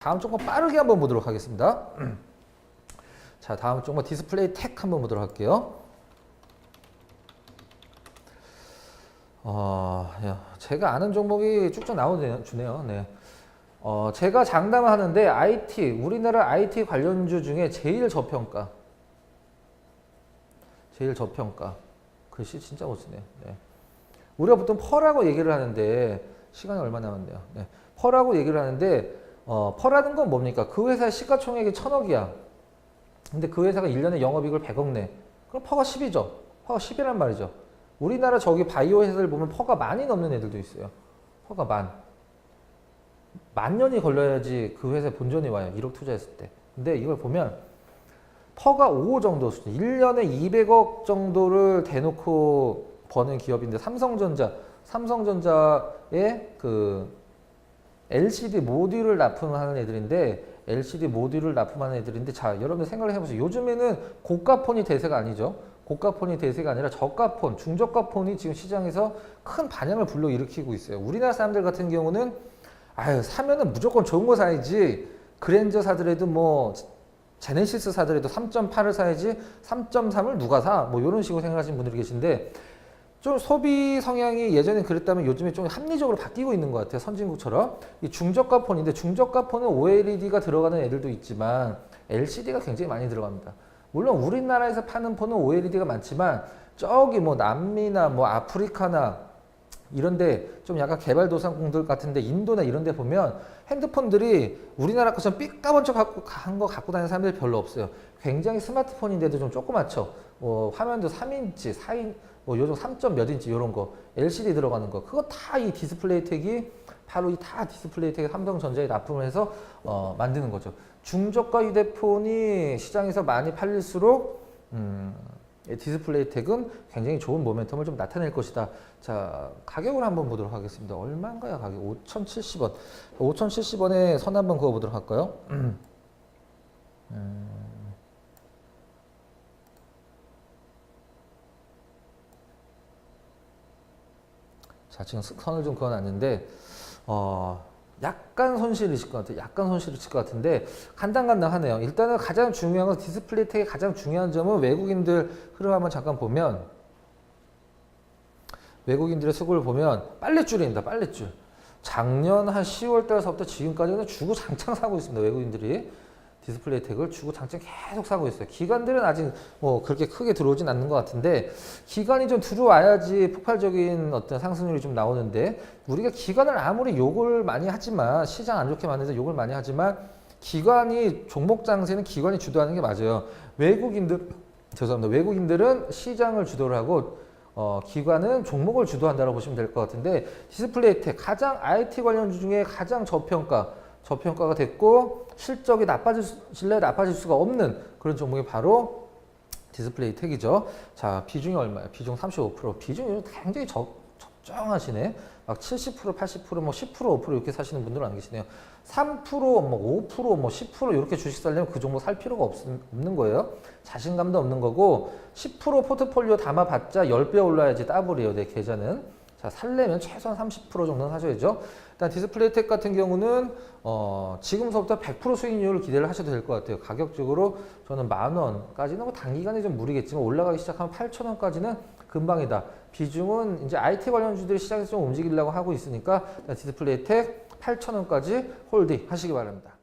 다음 조금 빠르게 한번 보도록 하겠습니다. 자, 다음 조금 디스플레이 텍 한번 보도록 할게요. 어, 야, 제가 아는 종목이 쭉쭉 나오네요. 네. 어, 제가 장담을 하는데 IT, 우리나라 IT 관련주 중에 제일 저평가. 제일 저평가. 글씨 진짜 못 쓰네요. 네. 우리가 보통 펄하고 얘기를 하는데 시간이 얼마 남았네요. 네. 펄하고 얘기를 하는데 어, 펄하는 건 뭡니까? 그 회사의 시가총액이 천억이야. 근데 그 회사가 1년에 영업이익을 100억 내. 그럼 퍼가 10이죠. 퍼가 10이란 말이죠. 우리나라 저기 바이오 회사들 보면 퍼가 많이 넘는 애들도 있어요. 퍼가 만. 만 년이 걸려야지 그 회사에 본전이 와요. 1억 투자했을 때. 근데 이걸 보면 퍼가 5 정도 수준. 1년에 200억 정도를 대놓고 버는 기업인데 삼성전자, 삼성전자의 그 LCD 모듈을 납품하는 애들인데 LCD 모듈을 납품하는 애들인데 자 여러분들 생각을 해보세요. 요즘에는 고가 폰이 대세가 아니죠. 고가 폰이 대세가 아니라 저가 폰, 중저가 폰이 지금 시장에서 큰 반향을 불러일으키고 있어요. 우리나라 사람들 같은 경우는 아유 사면은 무조건 좋은 거 사야지 그랜저 사더라도 뭐 제네시스 사더라도 3.8을 사야지 3.3을 누가 사? 뭐 이런 식으로 생각하시는 분들이 계신데 좀 소비 성향이 예전에 그랬다면 요즘에 좀 합리적으로 바뀌고 있는 것 같아요. 선진국처럼. 이 중저가 폰인데 중저가 폰은 OLED가 들어가는 애들도 있지만 LCD가 굉장히 많이 들어갑니다. 물론 우리나라에서 파는 폰은 OLED가 많지만 저기 뭐 남미나 뭐 아프리카나 이런데 좀 약간 개발도상국들 같은데 인도나 이런데 보면 핸드폰들이 우리나라 것처럼 삐까번 척 갖고 한거 갖고 다니는 사람들이 별로 없어요. 굉장히 스마트폰인데도 좀 조그맣죠. 뭐 화면도 3인치, 4인, 뭐 요즘 3점 몇 인치 이런 거 LCD 들어가는 거 그거 다 이 디스플레이 텍이 바로 이 다 디스플레이 텍이 삼성전자에 납품을 해서 어, 만드는 거죠. 중저가 휴대폰이 시장에서 많이 팔릴수록 음, 이 디스플레이 텍은 굉장히 좋은 모멘텀을 좀 나타낼 것이다. 자, 가격을 한번 보도록 하겠습니다. 얼마인가요? 가격 5,070원. 5,070원에 선 한번 그어 보도록 할까요? 음. 자, 지금 선을 좀 그어놨는데, 어, 약간 손실이실 것 같아요. 약간 손실이실 것 같은데, 간당간당하네요. 일단은 가장 중요한 건 디스플레이 텍의 가장 중요한 점은 외국인들 흐름 한번 잠깐 보면, 외국인들의 수급을 보면 빨래줄입니다. 빨래줄. 작년 한 10월 달서부터 지금까지는 주고 장창 사고 있습니다. 외국인들이. 디스플레이 텍을 주고 장창 계속 사고 있어요. 기관들은 아직 뭐 그렇게 크게 들어오진 않는 것 같은데 기관이 좀 들어와야지 폭발적인 어떤 상승률이 좀 나오는데 우리가 기관을 아무리 욕을 많이 하지만 시장 안 좋게 만드서 욕을 많이 하지만 기관이 종목 장세는 기관이 주도하는 게 맞아요. 외국인들 죄송합니다. 외국인들은 시장을 주도를 하고 어, 기관은 종목을 주도한다고 보시면 될 것 같은데 디스플레이 텍 가장 IT 관련주 중에 가장 저평가 저평가가 됐고 실적이 나빠질래 나빠질 수가 없는 그런 종목이 바로 디스플레이 텍이죠. 자 비중이 얼마예요? 비중 35% 비중이 굉장히 적, 적정하시네. 막 70% 80%뭐 10% 5% 이렇게 사시는 분들은 안 계시네요. 3%뭐 5%뭐 10% 이렇게 주식 살려면 그 종목 살 필요가 없, 없는 거예요. 자신감도 없는 거고 10% 포트폴리오 담아봤자 10배 올라야지 더블이에요. 내 계좌는. 자, 살려면 최소한 30% 정도는 하셔야죠. 일단 디스플레이 텍 같은 경우는 어, 지금서부터 100% 수익률을 기대를 하셔도 될 것 같아요. 가격적으로 저는 만 원까지는 뭐 단기간에 좀 무리겠지만 올라가기 시작하면 8천 원까지는 금방이다. 비중은 이제 IT 관련주들이 시장에서 좀 움직이려고 하고 있으니까 디스플레이 텍 8천 원까지 홀딩 하시기 바랍니다.